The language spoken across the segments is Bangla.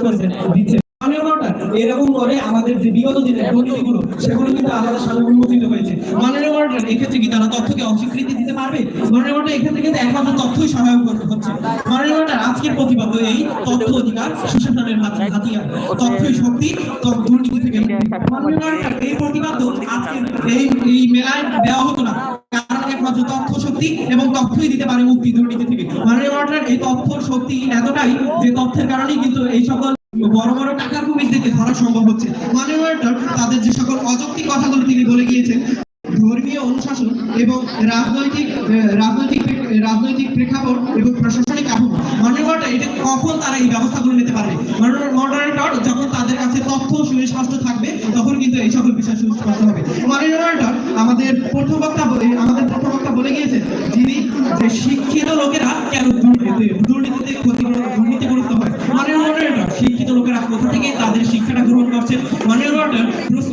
করেছে, দিচ্ছে। এরকম করে আমাদের যে বিগত দিনের দুর্নীতিগুলো সেগুলো কিন্তু আমাদের সামনে হয়েছে। মাননীয় মর্টার এক্ষেত্রে কি তারা তথ্যকে অস্বীকৃতি দিতে পারবে? মাননীয় মর্টার এক্ষেত্রে কিন্তু একমাত্র তথ্যই সহায়ক করতে হচ্ছে। মাননীয় মর্টার আজকের প্রতিবাদ এই তথ্য অধিকার সুশাসনের হাত- হাতিয়ার তথ্যই শক্তি দুর্নীতি থেকে। মাননীয় মর্টার এই প্রতিবাদ আজকের এই এই মেলায় দেওয়া হতো না। তথ্যই দিতে পারে মুক্তি থেকে। মাননীয় মর্টার এই তথ্য শক্তি এতটাই যে তথ্যের কারণেই কিন্তু এই সকল বড় বড় টাকার কুমিরদেরকে ধরা সম্ভব হচ্ছে। মাননীয় মর্টার তাদের যে সকল অযৌক্তিক কথাগুলো তিনি বলে গিয়েছেন, ধর্মীয় অনুশাসন এবং রাজনৈতিক রাজনৈতিক রাজনৈতিক প্রেক্ষাপট এবং প্রশাসনিক কাঠামো। মাননীয় এটা কখন তারা এই ব্যবস্থাগুলো নিতে পারবে? মাননীয় মডারেটর যখন তাদের কাছে তথ্য সুস্পষ্ট থাকবে, তখন কিন্তু এই সকল বিষয় সুস্পষ্ট হবে। মাননীয় আমাদের প্রথম বক্তা বলে- আমাদের প্রথম বক্তা বলে গিয়েছেন, যিনি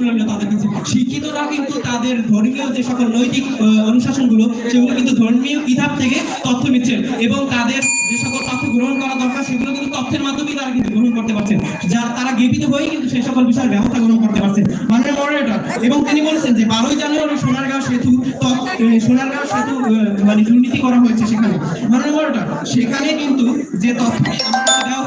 প্রশ্ন রইল তাদের কাছে শিক্ষিতরা কিন্তু তাদের ধর্মীয় যে সকল নৈতিক অনুশাসনগুলো, সেগুলো কিন্তু ধর্মীয় কিতাব থেকে তথ্য নিচ্ছেন এবং তাদের যে সকল তথ্য গ্রহণ করা দরকার, সেগুলো কিন্তু তথ্যের মাধ্যমেই তারা কিন্তু গ্রহণ করতে পারছেন। যা তারা গেপিত হয়েই কিন্তু সেই সকল বিষয়ের ব্যবস্থা গ্রহণ করতে পারছেন। মাননীয় মডারেটর এবং তিনি বলেছেন যে বারোই জানুয়ারি সোনারগাঁও সেতু সোনারগাঁও সেতু মানে দুর্নীতি করা হয়েছে সেখানে। মাননীয় মডারেটর সেখানে কিন্তু যে তথ্যটি আমাদের দেওয়া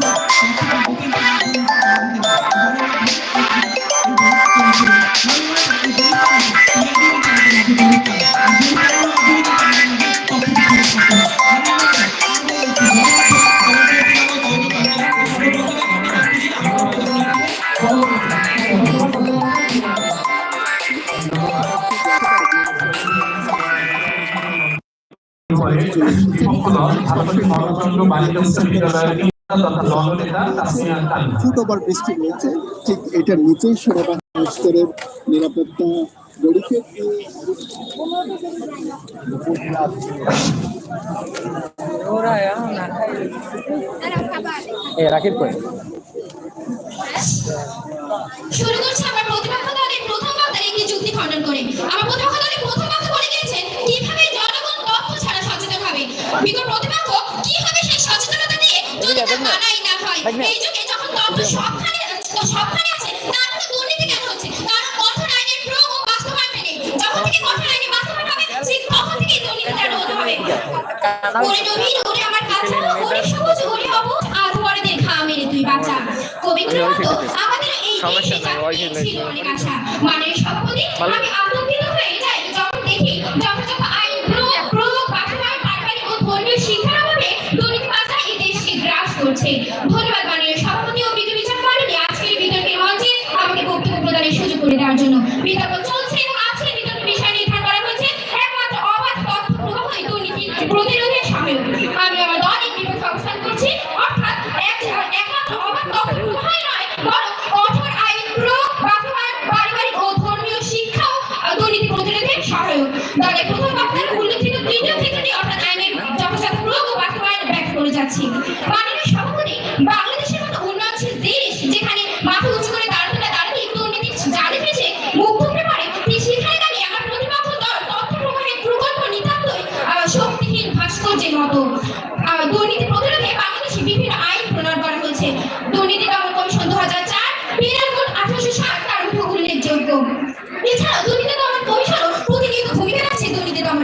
ফুট বৃষ্টি হয়েছে ঠিক এটার নিচেই সেনাবাহিনী স্তরের নিরাপত্তা ব্যারিকেড দিয়ে শুরু করছে আমার প্রতিপক্ষ দলের প্রথম বক্তার একটি যুক্তি খণ্ডন করে। আমার প্রতিপক্ষ দলের প্রথম বক্তা বলে গিয়েছেন কীভাবে জনগণ তথ্য ছাড়া সচেতন হবে। বিগত প্রতিপক্ষ কীভাবে সেই সচেতনতা দিয়ে যদি মানাই না। হয়। এই যুগে যখন তথ্য সবখানে সবখানে আছে অনেক আশা। মানের সম্পত্তি আমি আতঙ্কিত হয়ে যাই যখন দেখি যথাযথ আইন প্রয়োগ প্রয়োগ বাস্তবায়ন পারিবারিক ও ধর্মীয় শিক্ষার অভাবে দুর্নীতি বাধা এই দেশকে গ্রাস করছে। ধন্যবাদ মাননীয় সভাপতি ও বিধি বিচার মণ্ডলী। আজকের বিতর্কের মঞ্চে আমাকে বক্তব্য প্রদানের সুযোগ করে দেওয়ার জন্য। বিতর্ক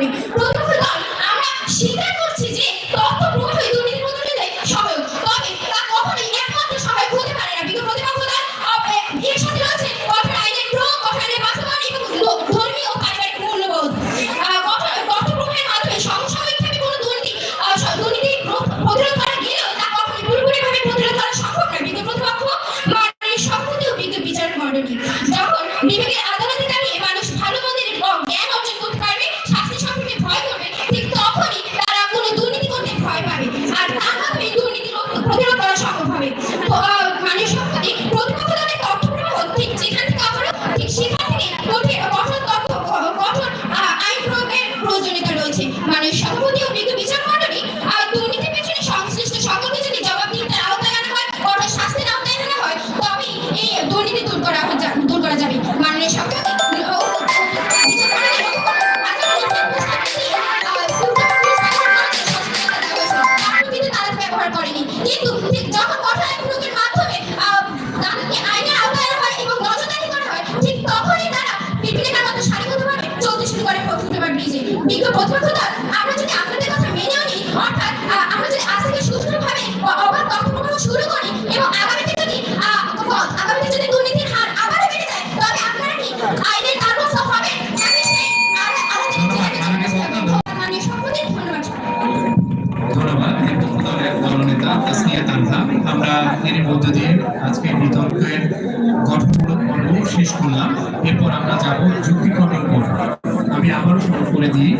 দুর্নীতি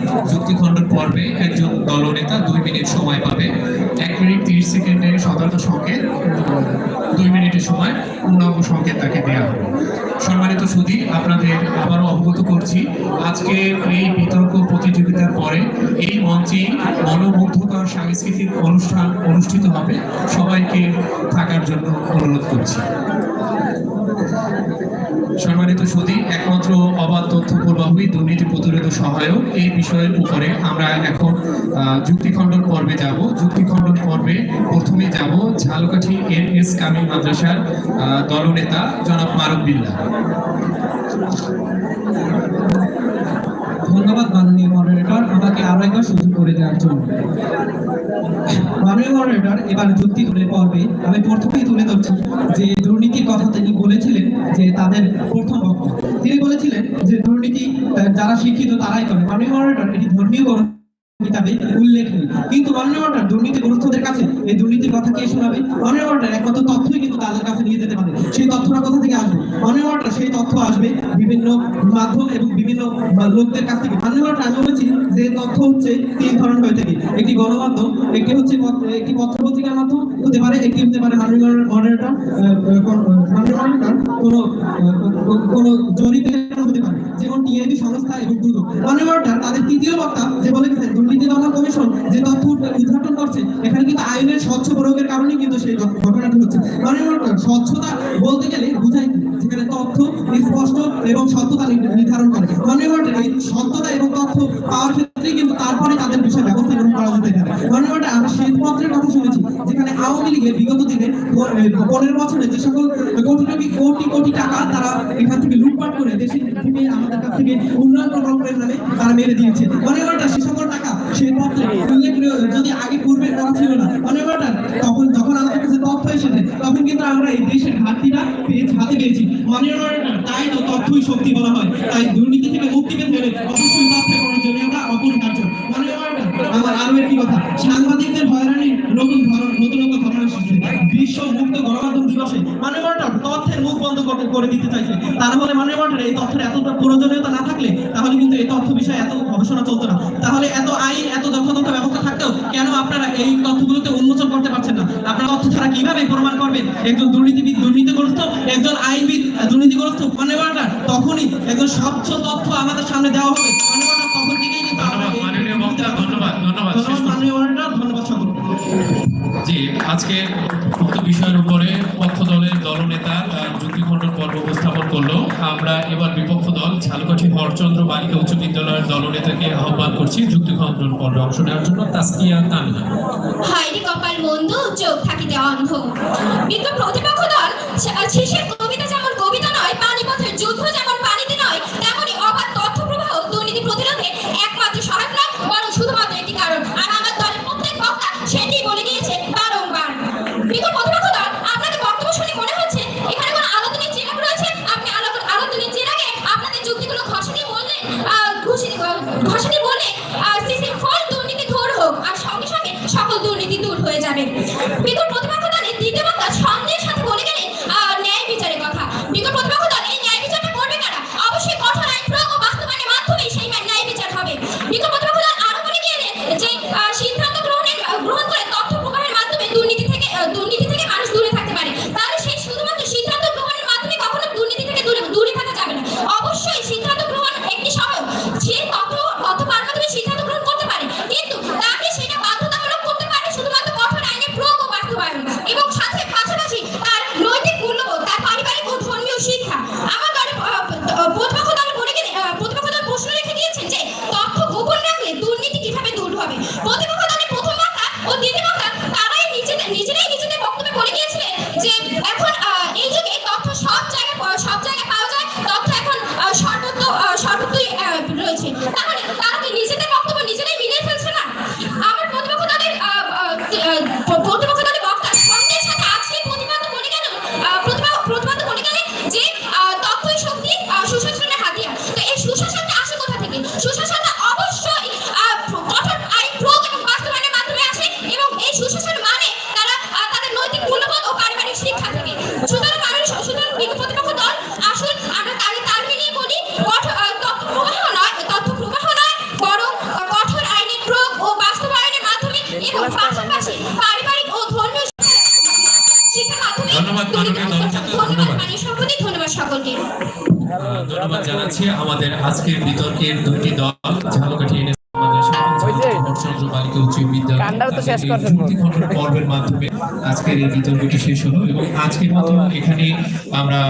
করে দিই যুক্তি খণ্ডন পর্বে একজন দলনেতা দুই মিনিট সময় পাবে। এক মিনিট তিরিশ সেকেন্ডের সতর্ক সংকেত, দুই মিনিটের সময় পূর্ণাঙ্গ সংকেত তাকে দেওয়া হবে। সম্মানিত সুধী, আপনাদের আবারও অবগত করছি, আজকে এই বিতর্ক প্রতিযোগিতার পরে এই মঞ্চে মনোমুগ্ধকর সাংস্কৃতিক অনুষ্ঠান অনুষ্ঠিত হবে। সবাইকে থাকার জন্য অনুরোধ করছি। সম্মানিত সুদী একমাত্র অবাধ তথ্য প্রবাহী দুর্নীতি প্রতিরোধ সহায়ক। এই বিষয়ের উপরে আমরা এখন যুক্তিখণ্ডন পর্বে যাব। যুক্তিখণ্ডন পর্বে প্রথমে যাব ঝালকাঠি এন এস কামিল মাদ্রাসার দলনেতা জনাব মারুফ বিল্লাহ ধন্যবাদ মাননীয় মডারেটর আমাকে আরও একবার সুযোগ করে দেওয়ার জন্য। মাননীয় মডারেটর এবার যুক্তি তুলে পর্বে, আমি প্রথমেই তুলে ধরছি যে দুর্নীতির কথা তিনি বলেছিলেন যে তাদের প্রথম বক্তা তিনি বলেছিলেন যে দুর্নীতি আহ, যারা শিক্ষিত তারাই করে মাননীয় মডারেটর এটি ধর্মীয় গ্রন্থ উল্লেখ নেই। কিন্তু মাননীয় মডারেটর দুর্নীতিগ্রস্তদের কাছে এই দুর্নীতির কথা কে শোনাবে? মাননীয় মডারেটর একমাত্র তথ্যই কিন্তু তাদের কাছে নিয়ে যেতে পারে। সেই তথ্যটা কোথা থেকে আসবে? মাননীয় মডারেটর সেই তথ্য আসবে বিভিন্ন মাধ্যম এবং বিভিন্ন লোকদের কাছ থেকে। মাননীয় মডারেটর আমি বলেছি যে তথ্য হচ্ছে তিন ধরনের হয়ে থাকে। একটি গণমাধ্যম, একটি হচ্ছে একটি পত্র পত্রিকার মাধ্যম হতে পারে, একটি হতে পারে মাননীয় মডারেটর মাননীয় মডারেটর কোনো কোনো মডারেটর তাদের তৃতীয় বক্তা যে বলে গেছেন, দুর্নীতি দমন কমিশন যে তথ্য উদ্ঘাটন করছে, এখানে কিন্তু আইনের স্বচ্ছ প্রয়োগের কারণে কিন্তু সেই ঘটনাটি হচ্ছে। মডারেটর স্বচ্ছতা কিন্তু তারপরে তাদের বিষয়ে ব্যবস্থা গ্রহণ করা যেতে পারে। মডারেটর আমরা শ্বেতপত্রের কথা শুনেছি, যেখানে আওয়ামী লীগের বিগত দিনে পনেরো বছরে যে সকল কোটি কোটি কোটি টাকা তারা এখান থেকে লুটপাট করে দেশের থেকে আমাদের কাছ থেকে উন্নয়ন প্রকল্পের নামে তারা মেরে দিয়েছে। মডারেটর সে সকল টাকা সেই উল্লেখ যদি আগে পূর্বে করা ছিল না মডারেটর তখন যখন আমাদের কাছে তথ্য এসেছে, তখন কিন্তু আমরা এই দেশের ঘাটতিটা হাতে পেয়েছি মডারেটর তাই তো তথ্যই শক্তি বলা হয়, তাই দুর্নীতি থেকে মুক্তি পেতে হলে অবশ্যই তথ্যের কথা। সাংবাদিকদের হয়রানির নতুন ধরন নতুনত্ব ধরন এসেছে বিশ্ব মুক্ত গণমাধ্যম দিবসে মাননীয় তথ্যের মুখ বন্ধ করে দিতে চাইছে। তার ফলে মাননীয় এই তথ্যের এতটা প্রয়োজনীয়তা না থাকলে তাহলে কিন্তু এই তথ্য বিষয়ে এত গবেষণা চলতো না। তাহলে এত আইন, এত যথাযথ ব্যবস্থা থাকতেও কেন আপনারা এই তথ্যগুলোতে উন্মোচন করতে পারছেন না? আপনারা তথ্য ছাড়া কীভাবে প্রমাণ করবেন? একজন দুর্নীতিবিদ, দুর্নীতিগ্রস্ত, একজন আইনবিদ, দুর্নীতিগ্রস্ত, মাননীয় তখনই একজন স্বচ্ছ তথ্য আমাদের সামনে দেওয়া হবে। মাননীয় তখন থেকেই কিন্তু আমরা জি আজকে উক্ত বিষয়ের উপরে পক্ষ দলের দলনেতা যুক্তিখণ্ডন পর্ব উপস্থাপন করল। আমরা এবার বিপক্ষ দল, ঝালকাঠি হরচন্দ্র বালিকা উচ্চ বিদ্যালয়ের দলনেতাকে আহ্বান করছি যুক্তিখণ্ডন পর্বে অংশ নেওয়ার জন্য, তাসকিয়া তামিনা। হাইরে কপাল মন্দ, চোখ থাকিতে অন্ধ। বিজ্ঞ প্রতিপক্ষ দল শেষের কবিতা আজকের বিতর্কের দুটি দল ঝালকাঠি এনএস ঝালকাঠি হরচন্দ্র বালিকা উচ্চ বিদ্যালয় কান্ডাও তো শেষ তাদের এই করছেন যুক্তি খণ্ডন পর্বের মাধ্যমে আজকের এই বিতর্কটি শেষ হলো এবং আজকের মতো এখানে আমরা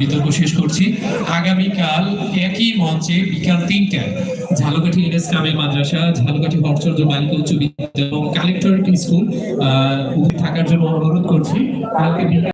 বিতর্ক শেষ করছি। আগামীকাল একই মঞ্চে বিকাল তিনটায় ঝালকাঠি এনএস কামিল মাদ্রাসা ঝালকাঠি হরচন্দ্র বালিকা উচ্চ বিদ্যালয় এবং কালেক্টরেট স্কুল থাকার জন্য অনুরোধ করছি। কালকে